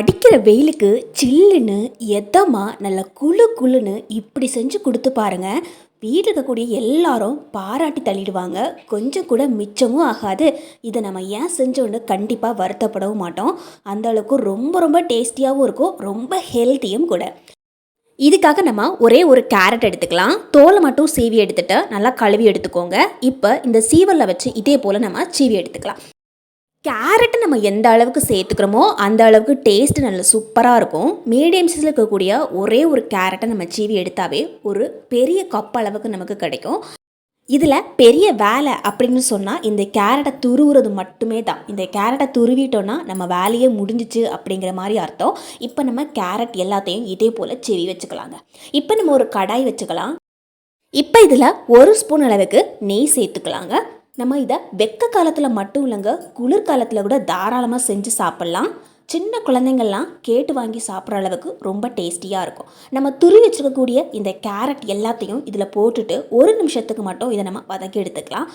அடிக்கிற வெயிலுக்கு சில்லுன்னு எதமாக நல்ல குளு குளுன்னு இப்படி செஞ்சு கொடுத்து பாருங்கள் வீட்டில் இருக்கக்கூடிய எல்லாரும் பாராட்டி தள்ளிடுவாங்க. கொஞ்சம் கூட மிச்சமும் ஆகாது. இதை நம்ம ஏன் செஞ்சோன்னு கண்டிப்பாக வருத்தப்படவும் மாட்டோம். அந்த அளவுக்கு ரொம்ப ரொம்ப டேஸ்டியாகவும் இருக்கும். ரொம்ப ஹெல்த்தியும் கூட. இதுக்காக நம்ம ஒரே ஒரு கேரட் எடுத்துக்கலாம். தோலை மட்டும் சீவி எடுத்துகிட்டு நல்லா கழுவி எடுத்துக்கோங்க. இப்போ இந்த சீவலில் வச்சு இதே போல் நம்ம சீவி எடுத்துக்கலாம். கேரட்டை நம்ம எந்த அளவுக்கு சேர்த்துக்கிறோமோ அந்த அளவுக்கு டேஸ்ட் நல்ல சூப்பராக இருக்கும். மீடியம் சைஸில் இருக்கக்கூடிய ஒரே ஒரு கேரட்டை நம்ம சீவி எடுத்தாவே ஒரு பெரிய கப் அளவுக்கு நமக்கு கிடைக்கும். இதில் பெரிய வேலை அப்படின்னு சொன்னால் இந்த கேரட்டை துருவுறது மட்டுமே தான். இந்த கேரட்டை துருவிட்டோன்னா நம்ம வேலையே முடிஞ்சிச்சு அப்படிங்கிற மாதிரி அர்த்தம். இப்போ நம்ம கேரட் எல்லாத்தையும் இதே போல் செவி வச்சுக்கலாங்க. இப்போ நம்ம ஒரு கடாய் வச்சுக்கலாம். இப்போ இதில் ஒரு ஸ்பூன் அளவுக்கு நெய் சேர்த்துக்கலாங்க. நம்ம இதை வெக்க காலத்தில் மட்டும் இல்லைங்க குளிர்காலத்தில் கூட தாராளமாக செஞ்சு சாப்பிட்லாம். சின்ன குழந்தைங்கள்லாம் கேட்டு வாங்கி சாப்பிட்ற அளவுக்கு ரொம்ப டேஸ்டியாக இருக்கும். நம்ம துருவி வச்சுருக்கக்கூடிய இந்த கேரட் எல்லாத்தையும் இதில் போட்டுட்டு ஒரு நிமிஷத்துக்கு மட்டும் இதை நம்ம வதக்கி எடுத்துக்கலாம்.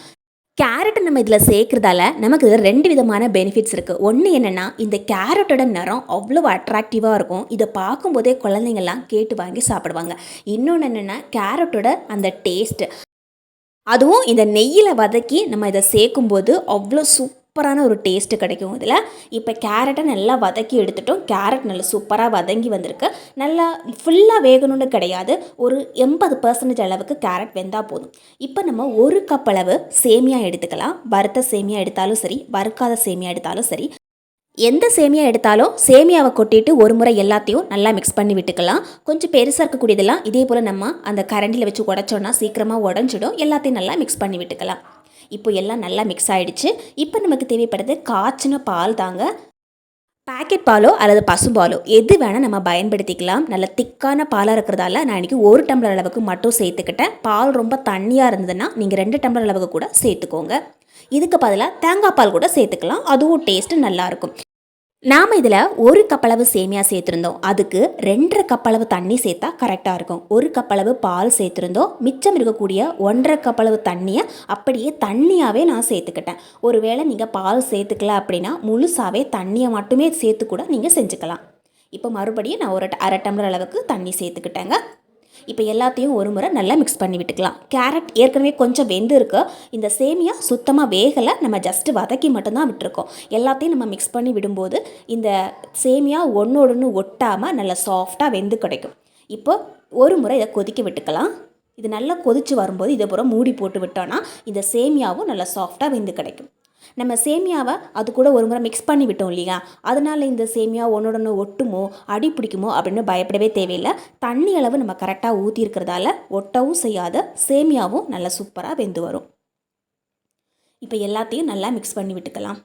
கேரட்டை நம்ம இதில் சேர்க்குறதால நமக்கு இதில் ரெண்டு விதமான பெனிஃபிட்ஸ் இருக்குது ஒன்று என்னென்னா இந்த கேரட்டோட நிறம் அவ்வளோ அட்ராக்டிவாக இருக்கும். இதை பார்க்கும்போதே குழந்தைங்கள்லாம் கேட்டு வாங்கி சாப்பிடுவாங்க. இன்னொன்று என்னென்னா கேரட்டோட அந்த டேஸ்ட்டு அதுவும் இந்த நெய்யில் வதக்கி நம்ம இதை சேர்க்கும்போது அவ்வளோ சூப்பரான ஒரு டேஸ்ட்டு கிடைக்கும் இதில். இப்போ கேரட்டை நல்லா வதக்கி எடுத்துட்டோம். கேரட் நல்லா சூப்பராக வதங்கி வந்திருக்கு. நல்லா ஃபுல்லாக வேகணும்னு கிடையாது. ஒரு எண்பது பர்சன்டேஜ் அளவுக்கு கேரட் வெந்தால் போதும். இப்போ நம்ம ஒரு கப் அளவு சேமியா எடுத்துக்கலாம். வறுத்த சேமியா எடுத்தாலும் சரி வறுக்காத சேமியா எடுத்தாலும் சரி. எந்த சேமியா எடுத்தாலும் சேமியாவை கொட்டிட்டு ஒரு முறை எல்லாத்தையும் நல்லா மிக்ஸ் பண்ணி விட்டுக்கலாம். கொஞ்சம் பெருசாக இருக்கக்கூடியதெல்லாம் இதே போல் நம்ம அந்த கரண்டியில் வச்சு உடச்சோன்னா சீக்கிரமாக உடஞ்சிடும். எல்லாத்தையும் நல்லா மிக்ஸ் பண்ணி விட்டுக்கலாம். இப்போ எல்லாம் நல்லா மிக்ஸ் ஆகிடுச்சு இப்போ நமக்கு தேவைப்படுறது காய்ச்சின பால் தாங்க. பேக்கெட் பாலோ அல்லது பசும்பாலோ எது வேணால் நம்ம பயன்படுத்திக்கலாம். நல்ல திக்கான பாலாக இருக்கிறதால நான் இன்றைக்கி ஒரு டம்ளர் அளவுக்கு மட்டும் சேர்த்துக்கிட்டேன். பால் ரொம்ப தண்ணியாக இருந்ததுன்னா நீங்கள் ரெண்டு டம்ளர் அளவுக்கு கூட சேர்த்துக்கோங்க. இதுக்கு பதிலாக தேங்காய் பால் கூட சேர்த்துக்கலாம். அதுவும் டேஸ்ட்டு நல்லாயிருக்கும் நாம் இதில் ஒரு கப்பளவு சேமியா சேர்த்துருந்தோம். அதுக்கு ரெண்டரை கப்பளவு தண்ணி சேர்த்தா கரெக்டாக இருக்கும். ஒரு கப்பளவு பால் சேர்த்துருந்தோம். மிச்சம் இருக்கக்கூடிய ஒன்றரை கப்பளவு தண்ணியை அப்படியே தண்ணியாகவே நான் சேர்த்துக்கிட்டேன். ஒருவேளை நீங்கள் பால் சேர்த்துக்கல அப்படின்னா முழுசாகவே தண்ணியை மட்டுமே சேர்த்து கூட நீங்கள் செஞ்சுக்கலாம். இப்போ மறுபடியும் நான் ஒரு அரை டம்ளர் அளவுக்கு தண்ணி சேர்த்துக்கிட்டேங்க. இப்போ எல்லாத்தையும் ஒரு முறை நல்லா மிக்ஸ் பண்ணி விட்டுக்கலாம். கேரட் ஏற்கனவே கொஞ்சம் வெந்து இருக்கு. இந்த சேமியா சுத்தமாக வேகலை நம்ம ஜஸ்ட்டு வதக்கி மட்டும்தான் விட்டுருக்கோம். எல்லாத்தையும் நம்ம மிக்ஸ் பண்ணி விடும்போது இந்த சேமியா ஒன்றோடொன்று ஒட்டாமல் நல்லா சாஃப்டாக வெந்து கிடைக்கும். இப்போ ஒரு முறை இதை கொதிக்க விட்டுக்கலாம். இது நல்லா கொதித்து வரும்போது இதை பூரா மூடி போட்டு விட்டோன்னா இந்த சேமியாவும் நல்லா சாஃப்டாக வெந்து கிடைக்கும். நம்ம சேமியாவை அது கூட ஒரு முறை மிக்ஸ் பண்ணி விட்டோம் இல்லையா? அதனால் இந்த சேமியா ஒன்றோட ஒன்று ஒட்டுமோ அடி பிடிக்குமோ அப்படின்னு பயப்படவே தேவையில்லை. தண்ணி அளவு நம்ம கரெக்டாக ஊற்றிருக்கிறதால ஒட்டவும் செய்யாத சேமியாவும் நல்லா சூப்பராக வெந்து வரும். இப்போ எல்லாத்தையும் நல்லா மிக்ஸ் பண்ணி விட்டுக்கலாம்.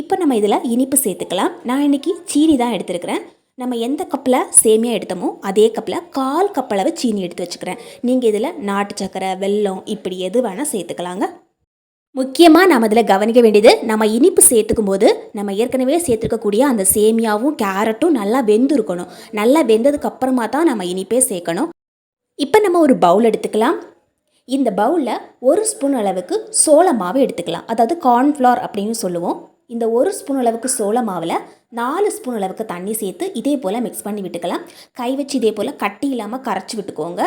இப்போ நம்ம இதில் இனிப்பு சேர்த்துக்கலாம். நான் இன்றைக்கி சீனி தான் எடுத்துருக்கிறேன். நம்ம எந்த கப்பில் சேமியா எடுத்தோமோ அதே கப்பில் கால் கப்பளவு சீனி எடுத்து வச்சுக்கிறேன். நீங்கள் இதில் நாட்டு சக்கரை வெல்லம் இப்படி எது வேணால் சேர்த்துக்கலாங்க. முக்கியமாக நாம் அதில் கவனிக்க வேண்டியது நம்ம இனிப்பு சேர்த்துக்கும் போது நம்ம ஏற்கனவே சேர்த்துருக்கக்கூடிய அந்த சேமியாவும் கேரட்டும் நல்லா வெந்து இருக்கணும் நல்லா வெந்ததுக்கு அப்புறமா தான் நம்ம இனிப்பே சேர்க்கணும். இப்போ நம்ம ஒரு பவுல் எடுத்துக்கலாம். இந்த பவுலில் ஒரு ஸ்பூன் அளவுக்கு சோள மாவு எடுத்துக்கலாம். அதாவது கார்ன்ஃப்ளவர் அப்படின்னு சொல்லுவோம். இந்த ஒரு ஸ்பூன் அளவுக்கு சோள மாவில் நாலு ஸ்பூன் அளவுக்கு தண்ணி சேர்த்து இதே போல் மிக்ஸ் பண்ணி விட்டுக்கலாம். கை வச்சு இதே போல் கட்டி இல்லாமல் கரைச்சி விட்டுக்கோங்க.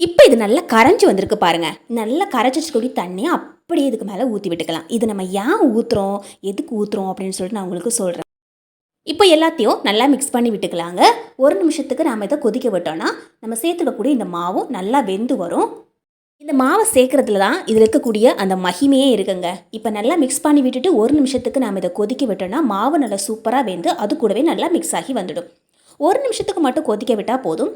இப்போ இது நல்லா கரைஞ்சி வந்திருக்கு பாருங்கள் நல்லா கரைச்சி வச்சுக்கூடிய தண்ணியை அப்படியே இதுக்கு மேலே ஊற்றி விட்டுக்கலாம். இது நம்ம ஏன் ஊற்றுறோம் எதுக்கு ஊற்றுறோம் அப்படின்னு சொல்லிட்டு நான் உங்களுக்கு சொல்கிறேன் இப்போ எல்லாத்தையும் நல்லா மிக்ஸ் பண்ணி விட்டுக்கலாங்க. ஒரு நிமிஷத்துக்கு நாம் இதை கொதிக்க விட்டோம்னா நம்ம சேர்த்துக்கக்கூடிய இந்த மாவும் நல்லா வெந்து வரும். இந்த மாவை சேர்க்குறதுல தான் இதில் இருக்கக்கூடிய அந்த மகிமையே இருக்குங்க. இப்போ நல்லா மிக்ஸ் பண்ணி விட்டுட்டு ஒரு நிமிஷத்துக்கு நாம் இதை கொதிக்க விட்டோம்னா மாவு நல்லா சூப்பராக வெந்து அது கூடவே நல்லா மிக்ஸ் ஆகி வந்துடும். ஒரு நிமிஷத்துக்கு மட்டும் கொதிக்க விட்டால் போதும்.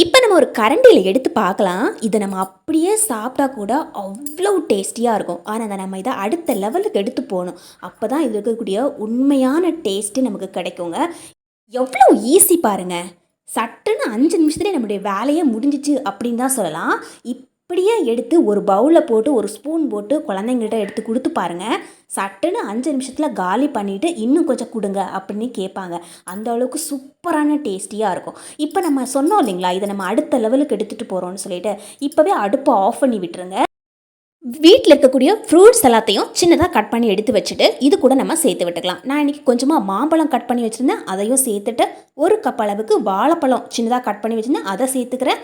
இப்போ நம்ம ஒரு கரண்டியில் எடுத்து பார்க்கலாம். இதை நம்ம அப்படியே சாப்பிட்டா கூட அவ்வளோ டேஸ்டியாக இருக்கும். ஆனால் அதை நம்ம இதை அடுத்த லெவலுக்கு எடுத்து போகணும். அப்போ தான் இது இருக்கக்கூடிய உண்மையான டேஸ்ட்டு நமக்கு கிடைக்குங்க. எவ்வளோ ஈஸி பாருங்கள் சட்டுன்னு அஞ்சு நிமிஷத்துலேயே நம்முடைய வேலையே முடிஞ்சிச்சு அப்படின்னு தான் சொல்லலாம். இப் அப்படியே எடுத்து ஒரு பவுலில் போட்டு ஒரு ஸ்பூன் போட்டு குழந்தைங்கள்ட்ட எடுத்து கொடுத்து பாருங்கள் சட்டுன்னு அஞ்சு நிமிஷத்தில் காலி பண்ணிவிட்டு இன்னும் கொஞ்சம் கொடுங்க அப்படின்னு கேட்பாங்க. அந்த அளவுக்கு சூப்பரான டேஸ்டியாக இருக்கும். இப்போ நம்ம சொன்னோம் இல்லைங்களா இதை நம்ம அடுத்த லெவலுக்கு எடுத்துகிட்டு போகிறோம்னு சொல்லிட்டு இப்போவே அடுப்பை ஆஃப் பண்ணி விட்டுருங்க. வீட்டில் இருக்கக்கூடிய ஃப்ரூட்ஸ் எல்லாத்தையும் சின்னதாக கட் பண்ணி எடுத்து வச்சுட்டு இது கூட நம்ம சேர்த்து விட்டுக்கலாம். நான் இன்றைக்கி கொஞ்சமாக மாம்பழம் கட் பண்ணி வச்சுருந்தேன். அதையும் சேர்த்துட்டு ஒரு கப் அளவுக்கு வாழைப்பழம் சின்னதாக கட் பண்ணி வச்சுருந்தேன். அதை சேர்த்துக்கிறேன்.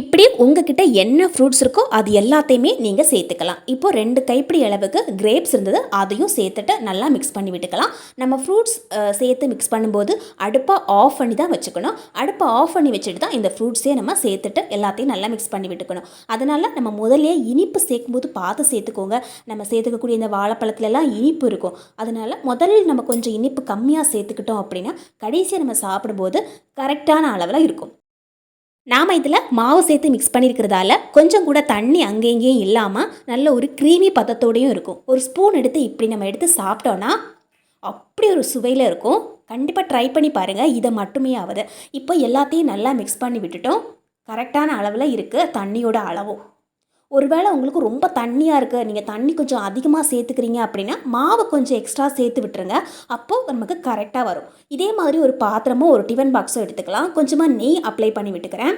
இப்படி உங்ககிட்ட என்ன ஃப்ரூட்ஸ் இருக்கோ அது எல்லாத்தையுமே நீங்கள் சேர்த்துக்கலாம். இப்போ ரெண்டு கைப்பிடி அளவுக்கு கிரேப்ஸ் இருந்தது அதையும் சேர்த்துட்டு நல்லா மிக்ஸ் பண்ணி விட்டுக்கலாம். நம்ம ஃப்ரூட்ஸ் சேர்த்து மிக்ஸ் பண்ணும்போது அடுப்பை ஆஃப் பண்ணி தான் வச்சுக்கணும். அடுப்பை ஆஃப் பண்ணி வச்சுட்டு தான் இந்த ஃப்ரூட்ஸே நம்ம சேர்த்துட்டு எல்லாத்தையும் நல்லா மிக்ஸ் பண்ணி விட்டுக்கணும். அதனால் நம்ம முதலே இனிப்பு சேர்க்கும்போது பார்த்து சேர்த்துக்கோங்க. நம்ம சேர்த்துக்கக்கூடிய இந்த வாழைப்பழத்துலலாம் இனிப்பு இருக்கும். அதனால் முதல்ல நம்ம கொஞ்சம் இனிப்பு கம்மியாக சேர்த்துக்கிட்டோம் அப்படின்னா கடைசியாக நம்ம சாப்பிடும்போது கரெக்டான அளவில் இருக்கும். நாம் இதில் மாவு சேர்த்து மிக்ஸ் பண்ணியிருக்கிறதால கொஞ்சம் கூட தண்ணி அங்கே இங்கேயும் இல்லாமல் நல்ல ஒரு க்ரீமி பதத்தோடையும் இருக்கும். ஒரு ஸ்பூன் எடுத்து இப்படி நம்ம எடுத்து சாப்பிட்டோன்னா அப்படி ஒரு சுவையில் இருக்கும். கண்டிப்பாக ட்ரை பண்ணி பாருங்கள் இதை மட்டுமே ஆகுது இப்போ எல்லாத்தையும் நல்லா மிக்ஸ் பண்ணி விட்டுட்டோம். கரெக்டான அளவில் இருக்குது தண்ணியோட அளவும். ஒருவேளை உங்களுக்கு ரொம்ப தண்ணியாக இருக்குது நீங்கள் தண்ணி கொஞ்சம் அதிகமாக சேர்த்துக்கிறீங்க அப்படின்னா மாவை கொஞ்சம் எக்ஸ்ட்ரா சேர்த்து விட்டுருங்க. அப்போது நமக்கு கரெக்டாக வரும். இதே மாதிரி ஒரு பாத்திரமோ ஒரு டிஃபன் பாக்ஸோ எடுத்துக்கலாம். கொஞ்சமாக நெய் அப்ளை பண்ணி விட்டுக்கிறேன்.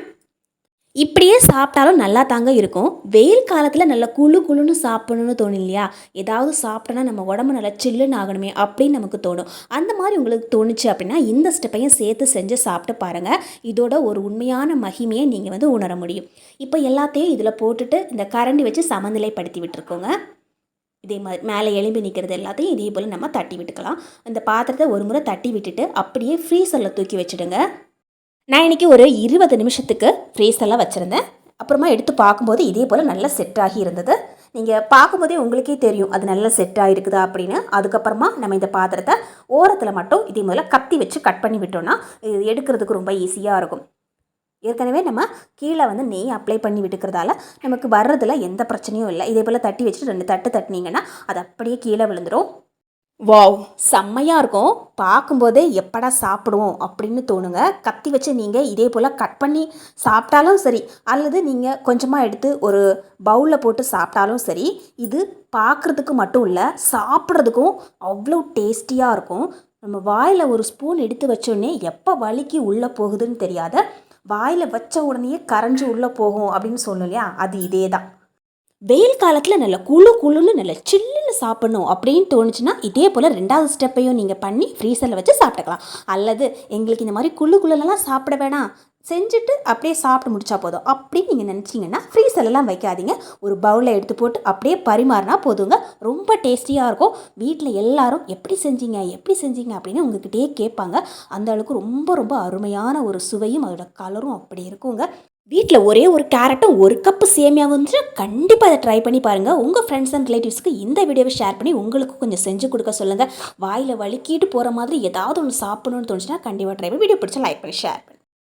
இப்படியே சாப்பிட்டாலும் நல்லா தாங்க இருக்கும். வெயில் காலத்தில் நல்லா குளு குழுன்னு சாப்பிடணும்னு தோணும் இல்லையா? ஏதாவது சாப்பிட்டோன்னா நம்ம உடம்பு நல்லா சில்லுன்னு ஆகணுமே அப்படின்னு நமக்கு தோணும். அந்த மாதிரி உங்களுக்கு தோணுச்சு அப்படின்னா இந்த ஸ்டெப்பையும் சேர்த்து செஞ்சு சாப்பிட்டு பாருங்கள் இதோட ஒரு உண்மையான மகிமையை நீங்கள் வந்து உணர முடியும். இப்போ எல்லாத்தையும் இதில் போட்டுட்டு இந்த கரண்டி வச்சு சமநிலைப்படுத்தி விட்டுருக்கோங்க. இதே மாதிரி மேலே எலும்பி நிற்கிறது எல்லாத்தையும் இதே போல் நம்ம தட்டி விட்டுக்கலாம். இந்த பாத்திரத்தை ஒரு முறை தட்டி விட்டுட்டு அப்படியே ஃப்ரீசரில் தூக்கி வச்சுடுங்க. நான் இன்றைக்கி ஒரு இருபது நிமிஷத்துக்கு ஃப்ரீஸெல்லாம் வச்சுருந்தேன். அப்புறமா எடுத்து பார்க்கும்போது இதே போல் நல்லா செட் ஆகி இருந்தது. நீங்கள் பார்க்கும்போதே உங்களுக்கே தெரியும் அது நல்லா செட் ஆகிருக்குதா அப்படின்னு. அதுக்கப்புறமா நம்ம இந்த பாத்திரத்தை ஓரத்தில் மட்டும் இதே முதல்ல கத்தி வச்சு கட் பண்ணி விட்டோம்னா இது எடுக்கிறதுக்கு ரொம்ப ஈஸியாக இருக்கும். ஏற்கனவே நம்ம கீழே வந்து நெய் அப்ளை பண்ணி விட்டுக்கிறதால நமக்கு வர்றதில் எந்த பிரச்சனையும் இல்லை. இதே போல் தட்டி வச்சுட்டு ரெண்டு தட்டு தட்டினீங்கன்னா அது அப்படியே கீழே விழுந்துடும் வாவ் செம்மையாக இருக்கும். பார்க்கும்போதே எப்படா சாப்பிடுவோம் அப்படின்னு தோணுங்க. கத்தி வச்சு நீங்கள் இதே போல் கட் பண்ணி சாப்பிட்டாலும் சரி அல்லது நீங்கள் கொஞ்சமாக எடுத்து ஒரு பவுலில் போட்டு சாப்பிட்டாலும் சரி இது பார்க்குறதுக்கு மட்டும் இல்லை சாப்பிட்றதுக்கும் அவ்வளோ டேஸ்டியாக இருக்கும். நம்ம வாயில் ஒரு ஸ்பூன் எடுத்து வச்சோடனே எப்போ வலிக்கு உள்ளே போகுதுன்னு தெரியாத வாயில் வச்ச உடனேயே கரைஞ்சி உள்ளே போகும் அப்படின்னு சொல்லணும் இல்லையா? அது இதே தான் வெயில் காலத்தில் நல்ல குழு குழுன்னு நல்ல சில்லுன்னு சாப்பிடணும் அப்படின்னு தோணுச்சுன்னா இதே போல் ரெண்டாவது ஸ்டெப்பையும் நீங்கள் பண்ணி ஃப்ரீசரில் வச்சு சாப்பிட்டுக்கலாம். அல்லது எங்களுக்கு இந்த மாதிரி குழு குழுலெல்லாம் சாப்பிட வேணாம். செஞ்சுட்டு அப்படியே சாப்பிட்டு முடிச்சா போதும். அப்படின்னு நீங்கள் நினச்சிங்கன்னா ஃப்ரீசர்லாம் வைக்காதீங்க. ஒரு பவுலில் எடுத்து போட்டு அப்படியே பரிமாறினா போதுங்க. ரொம்ப டேஸ்டியாக இருக்கும். வீட்டில் எல்லாரும் எப்படி செஞ்சீங்க எப்படி செஞ்சீங்க அப்படின்னு உங்ககிட்டயே கேட்பாங்க. அந்த அளவுக்கு ரொம்ப ரொம்ப அருமையான ஒரு சுவையும் அதோட கலரும் அப்படி இருக்குங்க. வீட்டில் ஒரே ஒரு கேரட்டும் ஒரு கப்பு சேமியா வந்துட்டு கண்டிப்பாக அதை ட்ரை பண்ணி பாருங்கள் உங்கள் ஃப்ரெண்ட்ஸ் அண்ட் ரிலேட்டிவ்ஸ்க்கு இந்த வீடியோவை ஷேர் பண்ணி உங்களுக்கு கொஞ்சம் செஞ்சு கொடுக்க சொல்லுங்கள் வாயில் வலிக்கிட்டு போகிற மாதிரி ஏதாவது ஒன்று சாப்பிடணும்னு தோணுச்சுன்னா கண்டிப்பாக ட்ரை பண்ணி வீடியோ பிடிச்சா லைக் பண்ணி ஷேர் பண்ணி.